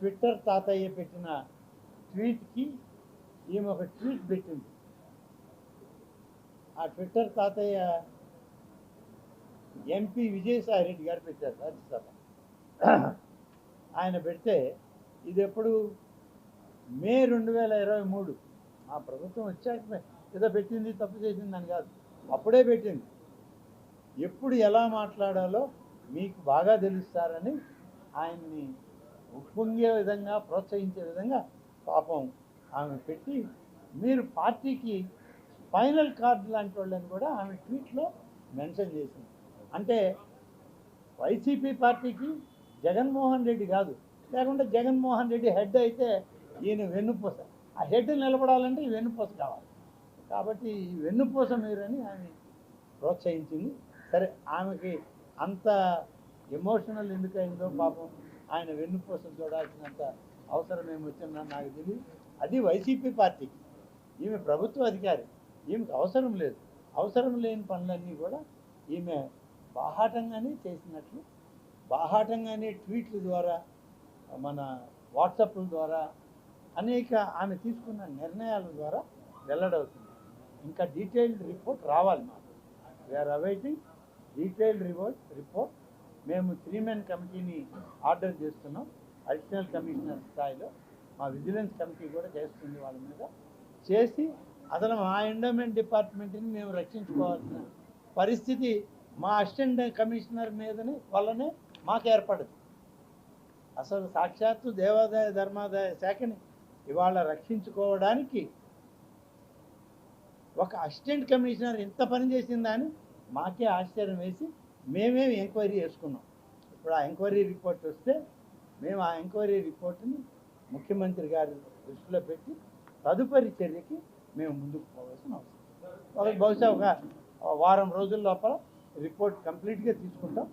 Twitter తాతయ్య పెట్టిన ట్వీట్కి ఈమె ఒక ట్వీట్ పెట్టింది. ఆ ట్విట్టర్ తాతయ్య ఎంపీ విజయసాయి రెడ్డి గారు పెట్టారు రాజ్యసభ. ఆయన పెడితే ఇది ఎప్పుడు మే రెండు వేల ఇరవై మూడు. ఆ ప్రభుత్వం వచ్చాక ఏదో పెట్టింది తప్పు చేసింది అని కాదు. అప్పుడే పెట్టింది. ఎప్పుడు ఎలా మాట్లాడాలో మీకు బాగా తెలుస్తారని ఆయన్ని ఉప్పొంగే విధంగా ప్రోత్సహించే విధంగా పాపం ఆమె పెట్టి మీరు పార్టీకి ఫైనల్ కార్డు లాంటి వాళ్ళని కూడా ఆమె ట్వీట్లో మెన్షన్ చేసింది. అంటే వైసీపీ పార్టీకి జగన్మోహన్ రెడ్డి కాదు. లేకుంటే జగన్మోహన్ రెడ్డి హెడ్ అయితే ఈయన వెన్నుపూస. ఆ హెడ్ నిలబడాలంటే ఈ వెన్నుపూస కావాలి. కాబట్టి ఈ వెన్నుపూస మీరని ఆమె ప్రోత్సహించింది. సరే ఆమెకి అంత ఎమోషనల్ ఎందుకైందో పాపం ఆయన వెన్నుపూసను చూడాల్సినంత అవసరం ఏమొచ్చిందో నాకు తెలియదు. అది వైసీపీ పార్టీకి. ఈమె ప్రభుత్వ అధికారి. ఈమెకు అవసరం లేదు. అవసరం లేని పనులన్నీ కూడా ఈమె బాహాటంగానే చేసినట్లు బాహాటంగానే ట్వీట్ల ద్వారా మన వాట్సాప్ల ద్వారా అనేక ఆమె తీసుకున్న నిర్ణయాల ద్వారా వెల్లడవుతుంది. ఇంకా డీటెయిల్డ్ రిపోర్ట్ రావాలి మాకు. We're awaiting detailed report report మేము త్రీ మెన్ కమిటీని ఆర్డర్ చేస్తున్నాం. అడిషనల్ కమిషనర్ స్థాయిలో మా విజిలెన్స్ కమిటీ కూడా చేస్తుంది వాళ్ళ మీద. చేసి అసలు మా ఎండోమెంట్ డిపార్ట్మెంట్ని మేము రక్షించుకోవాల్సిన పరిస్థితి మా అసిస్టెంట్ కమిషనర్ మీదనే వల్లనే మాకు ఏర్పడదు. అసలు సాక్షాత్తు దేవాదాయ ధర్మాదాయ శాఖని ఇవాళ రక్షించుకోవడానికి ఒక అసిస్టెంట్ కమిషనర్ ఇంత పని చేసిందా అని మాకే ఆశ్చర్యం వేసి మేమేమి ఎంక్వైరీ చేసుకున్నాం. ఇప్పుడు ఆ ఎంక్వైరీ రిపోర్ట్ వస్తే మేము ఆ ఎంక్వైరీ రిపోర్ట్ని ముఖ్యమంత్రి గారి దృష్టిలో పెట్టి తదుపరి చర్యకి మేము ముందుకు పోవాల్సిన అవసరం. ఒక బహుశా ఒక వారం రోజుల లోపల రిపోర్ట్ కంప్లీట్గా తీసుకుంటాం.